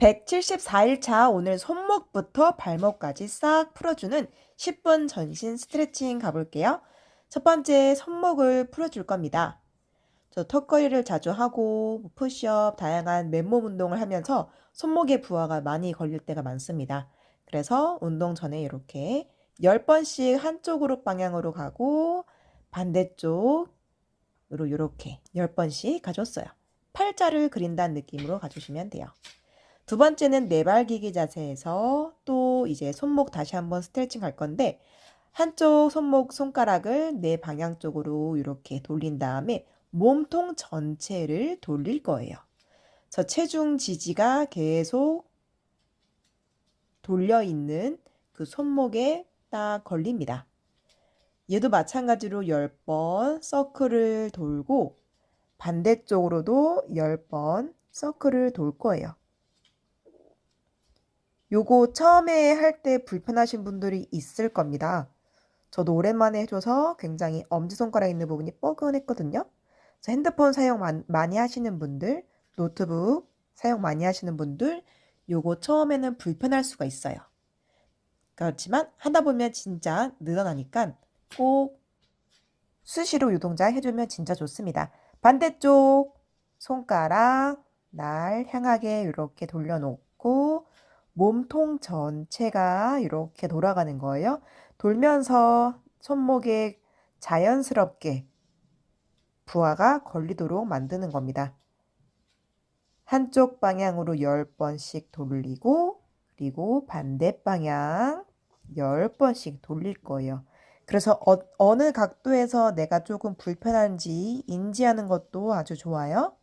174일차 오늘 손목부터 발목까지 싹 풀어주는 10분 전신 스트레칭 가볼게요. 첫 번째 손목을 풀어줄 겁니다. 저 턱걸이를 자주 하고 푸시업, 다양한 맨몸 운동을 하면서 손목에 부하가 많이 걸릴 때가 많습니다. 그래서 운동 전에 이렇게 10번씩 한쪽으로 방향으로 가고 반대쪽으로 이렇게 10번씩 가줬어요. 팔자를 그린다는 느낌으로 가주시면 돼요. 두 번째는 네발기기 자세에서 또 이제 손목 다시 한번 스트레칭 할 건데 한쪽 손목 손가락을 내 방향 쪽으로 이렇게 돌린 다음에 몸통 전체를 돌릴 거예요. 저 체중 지지가 계속 돌려 있는 그 손목에 딱 걸립니다. 얘도 마찬가지로 10번 서클을 돌고 반대쪽으로도 10번 서클을 돌 거예요. 요거 처음에 할 때 불편하신 분들이 있을 겁니다. 저도 오랜만에 해줘서 굉장히 엄지손가락 있는 부분이 뻐근했거든요. 그래서 핸드폰 사용 많이 하시는 분들, 노트북 사용 많이 하시는 분들, 요거 처음에는 불편할 수가 있어요. 그렇지만 하다 보면 진짜 늘어나니까 꼭 수시로 요 동작 해주면 진짜 좋습니다. 반대쪽 손가락 날 향하게 이렇게 돌려놓고 몸통 전체가 이렇게 돌아가는 거예요. 돌면서 손목에 자연스럽게 부하가 걸리도록 만드는 겁니다. 한쪽 방향으로 10번씩 돌리고 그리고 반대 방향 10번씩 돌릴 거예요. 그래서 어, 느 각도에서 내가 조금 불편한지 인지하는 것도 아주 좋아요.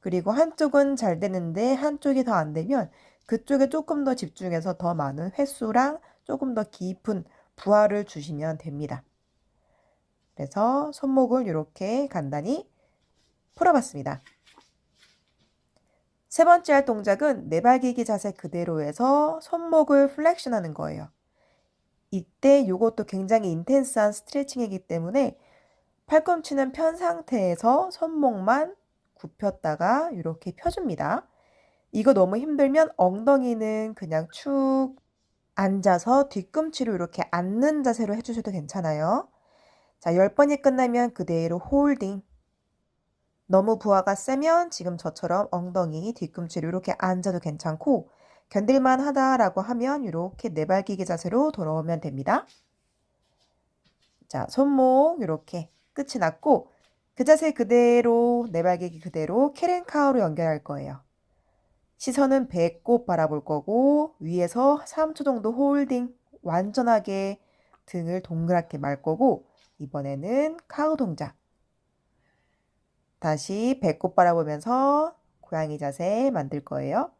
그리고 한쪽은 잘 되는데 한쪽이 더 안 되면 그쪽에 조금 더 집중해서 더 많은 횟수랑 조금 더 깊은 부하를 주시면 됩니다. 그래서 손목을 이렇게 간단히 풀어봤습니다. 세 번째 할 동작은 네발기기 자세 그대로 해서 손목을 플렉션 하는 거예요. 이때 이것도 굉장히 인텐스한 스트레칭이기 때문에 팔꿈치는 편 상태에서 손목만 굽혔다가 이렇게 펴줍니다. 이거 너무 힘들면 엉덩이는 그냥 축 앉아서 뒤꿈치로 이렇게 앉는 자세로 해주셔도 괜찮아요. 자, 10번이 끝나면 그대로 홀딩. 너무 부하가 세면 지금 저처럼 엉덩이 뒤꿈치로 이렇게 앉아도 괜찮고 견딜만 하다라고 하면 이렇게 네발기기 자세로 돌아오면 됩니다. 자, 손목 이렇게 끝이 났고 그 자세 그대로 네발기기 그대로 캐렌카우로 연결할 거예요. 시선은 배꼽 바라볼 거고 위에서 3초 정도 홀딩 완전하게 등을 동그랗게 말 거고 이번에는 카우 동작. 다시 배꼽 바라보면서 고양이 자세 만들 거예요.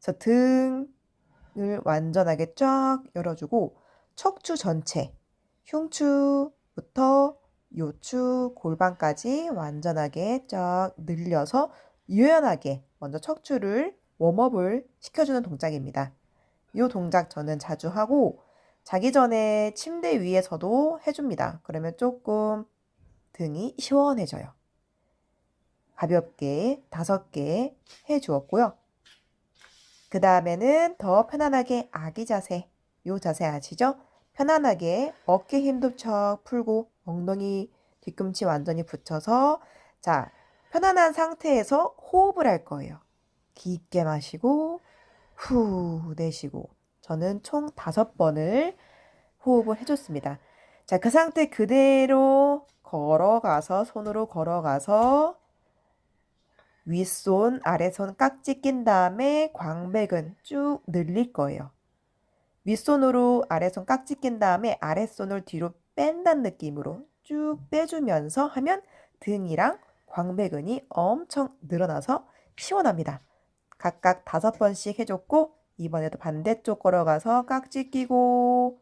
그래서 등을 완전하게 쫙 열어주고 척추 전체, 흉추부터 요추 골반까지 완전하게 쫙 늘려서 유연하게 먼저 척추를 웜업을 시켜주는 동작입니다. 이 동작 저는 자주 하고 자기 전에 침대 위에서도 해줍니다. 그러면 조금 등이 시원해져요. 가볍게 다섯 개 해주었고요. 그 다음에는 더 편안하게 아기 자세. 요 자세 아시죠? 편안하게 어깨 힘도 척 풀고 엉덩이 뒤꿈치 완전히 붙여서 자 편안한 상태에서 호흡을 할 거예요. 깊게 마시고 후 내쉬고 저는 총 다섯 번을 호흡을 해줬습니다. 자, 그 상태 그대로 걸어가서 손으로 걸어가서 윗손, 아래손 깍지 낀 다음에 광배근 쭉 늘릴 거예요. 윗손으로 아래손 깍지 낀 다음에 아랫손을 뒤로 뺀다는 느낌으로 쭉 빼주면서 하면 등이랑 광배근이 엄청 늘어나서 시원합니다. 각각 다섯 번씩 해줬고 이번에도 반대쪽 걸어가서 깍지 끼고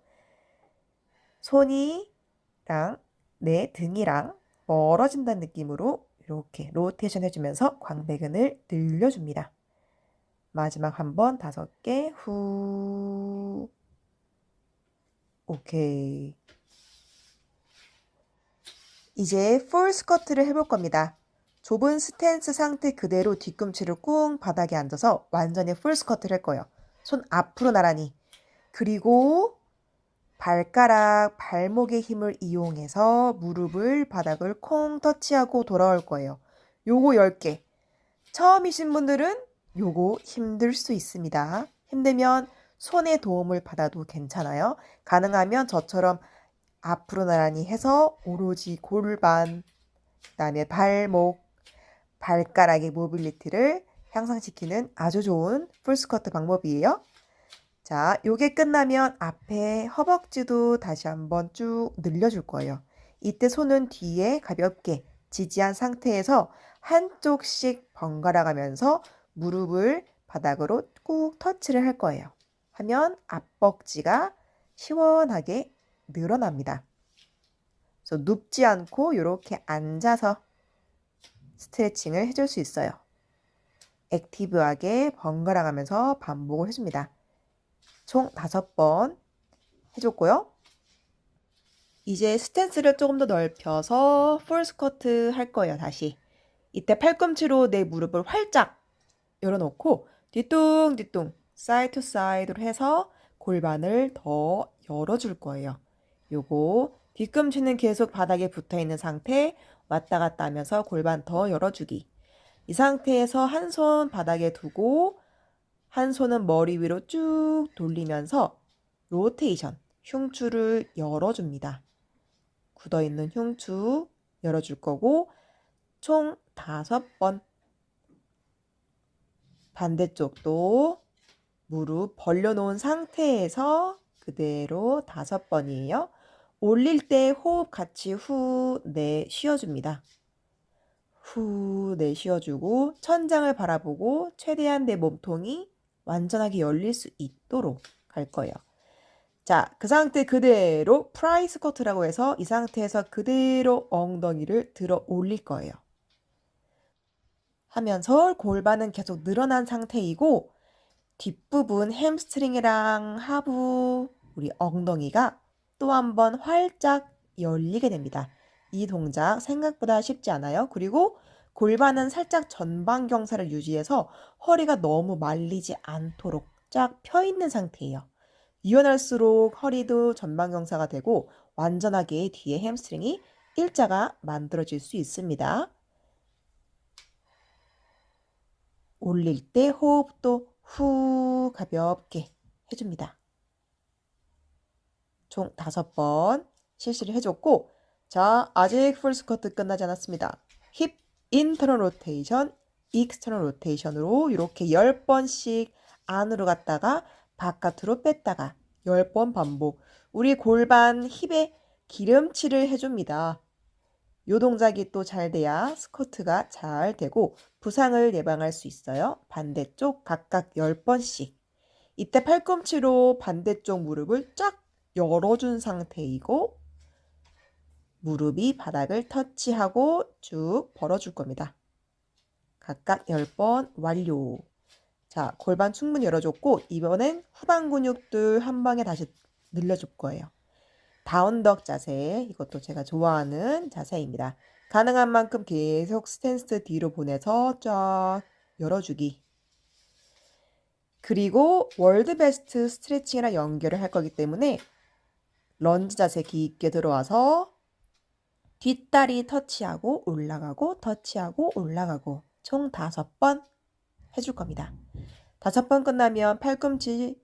손이랑 내 등이랑 멀어진다는 느낌으로 이렇게 로테이션 해주면서 광배근을 늘려줍니다. 마지막 한 번 다섯 개 후. 오케이. 이제 풀 스쿼트를 해볼 겁니다. 좁은 스탠스 상태 그대로 뒤꿈치를 꾹 바닥에 앉아서 완전히 풀 스쿼트를 할 거예요. 손 앞으로 나란히. 그리고 발가락, 발목의 힘을 이용해서 무릎을 바닥을 콩 터치하고 돌아올 거예요. 요거 10개. 처음이신 분들은 요거 힘들 수 있습니다. 힘들면 손의 도움을 받아도 괜찮아요. 가능하면 저처럼 앞으로 나란히 해서 오로지 골반, 그 다음에 발목, 발가락의 모빌리티를 향상시키는 아주 좋은 풀스쿼트 방법이에요. 자, 요게 끝나면 앞에 허벅지도 다시 한번 쭉 늘려줄 거예요. 이때 손은 뒤에 가볍게 지지한 상태에서 한쪽씩 번갈아 가면서 무릎을 바닥으로 꾹 터치를 할 거예요. 하면 앞벅지가 시원하게 늘어납니다. 그래서 눕지 않고 이렇게 앉아서 스트레칭을 해줄 수 있어요. 액티브하게 번갈아 가면서 반복을 해줍니다. 총 다섯 번 해줬고요. 이제 스탠스를 조금 더 넓혀서 풀 스쿼트 할 거예요, 다시. 이때 팔꿈치로 내 무릎을 활짝 열어놓고 뒤뚱뒤뚱 사이드 투 사이드로 해서 골반을 더 열어줄 거예요. 요거 뒤꿈치는 계속 바닥에 붙어 있는 상태 왔다 갔다 하면서 골반 더 열어주기. 이 상태에서 한 손 바닥에 두고 한 손은 머리 위로 쭉 돌리면서 로테이션, 흉추를 열어줍니다. 굳어있는 흉추 열어줄 거고 총 다섯 번 반대쪽도 무릎 벌려놓은 상태에서 그대로 다섯 번이에요. 올릴 때 호흡 같이 후, 내 쉬어줍니다. 후, 내 쉬어주고 천장을 바라보고 최대한 내 몸통이 완전하게 열릴 수 있도록 갈 거예요. 자, 그 상태 그대로 프라이 스쿼트라고 해서 이 상태에서 그대로 엉덩이를 들어 올릴 거예요. 하면서 골반은 계속 늘어난 상태이고 뒷부분 햄스트링이랑 하부 우리 엉덩이가 또 한 번 활짝 열리게 됩니다. 이 동작 생각보다 쉽지 않아요. 그리고 골반은 살짝 전방 경사를 유지해서 허리가 너무 말리지 않도록 쫙 펴 있는 상태예요. 유연할수록 허리도 전방 경사가 되고 완전하게 뒤에 햄스트링이 일자가 만들어질 수 있습니다. 올릴 때 호흡도 후 가볍게 해줍니다. 총 다섯 번 실시를 해줬고 자 아직 풀 스쿼트 끝나지 않았습니다. 힙 인터널 로테이션, 익스터널 로테이션으로 이렇게 10번씩 안으로 갔다가 바깥으로 뺐다가 10번 반복. 우리 골반 힙에 기름칠을 해줍니다. 요 동작이 또 잘 돼야 스쿼트가 잘 되고 부상을 예방할 수 있어요. 반대쪽 각각 10번씩. 이때 팔꿈치로 반대쪽 무릎을 쫙 열어준 상태이고 무릎이 바닥을 터치하고 쭉 벌어줄 겁니다. 각각 10번 완료. 자, 골반 충분히 열어줬고 이번엔 후방 근육들 한 방에 다시 늘려줄 거예요. 다운덕 자세, 이것도 제가 좋아하는 자세입니다. 가능한 만큼 계속 스탠스 뒤로 보내서 쫙 열어주기. 그리고 월드 베스트 스트레칭이랑 연결을 할 거기 때문에 런지 자세 깊게 들어와서 뒷다리 터치하고 올라가고 터치하고 올라가고 총 다섯 번 해줄 겁니다. 다섯 번 끝나면 팔꿈치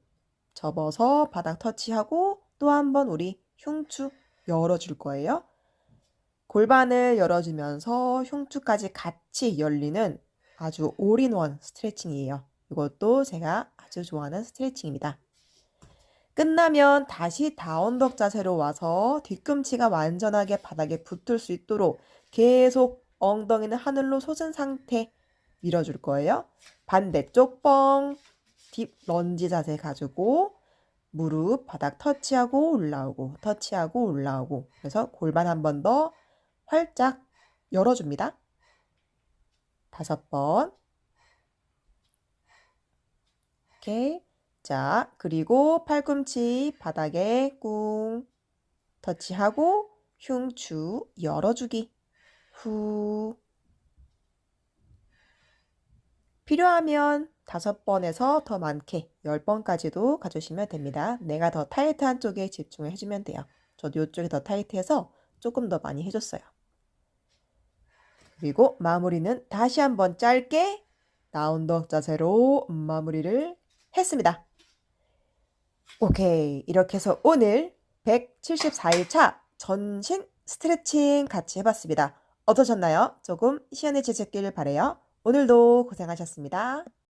접어서 바닥 터치하고 또 한 번 우리 흉추 열어줄 거예요. 골반을 열어주면서 흉추까지 같이 열리는 아주 올인원 스트레칭이에요. 이것도 제가 아주 좋아하는 스트레칭입니다. 끝나면 다시 다운덕 자세로 와서 뒤꿈치가 완전하게 바닥에 붙을 수 있도록 계속 엉덩이는 하늘로 솟은 상태 밀어줄 거예요. 반대쪽 뻥, 딥 런지 자세 가지고 무릎 바닥 터치하고 올라오고 터치하고 올라오고 그래서 골반 한 번 더 활짝 열어줍니다. 다섯 번 이렇게 자, 그리고 팔꿈치 바닥에 꿍 터치하고 흉추 열어주기. 후. 필요하면 다섯 번에서 더 많게 열 번까지도 가주시면 됩니다. 내가 더 타이트한 쪽에 집중을 해주면 돼요. 저도 이쪽이 더 타이트해서 조금 더 많이 해줬어요. 그리고 마무리는 다시 한번 짧게 다운독 자세로 마무리를 했습니다. 오케이. 이렇게 해서 오늘 174일차 전신 스트레칭 같이 해봤습니다. 어떠셨나요? 조금 시원해지셨길 바래요. 오늘도 고생하셨습니다.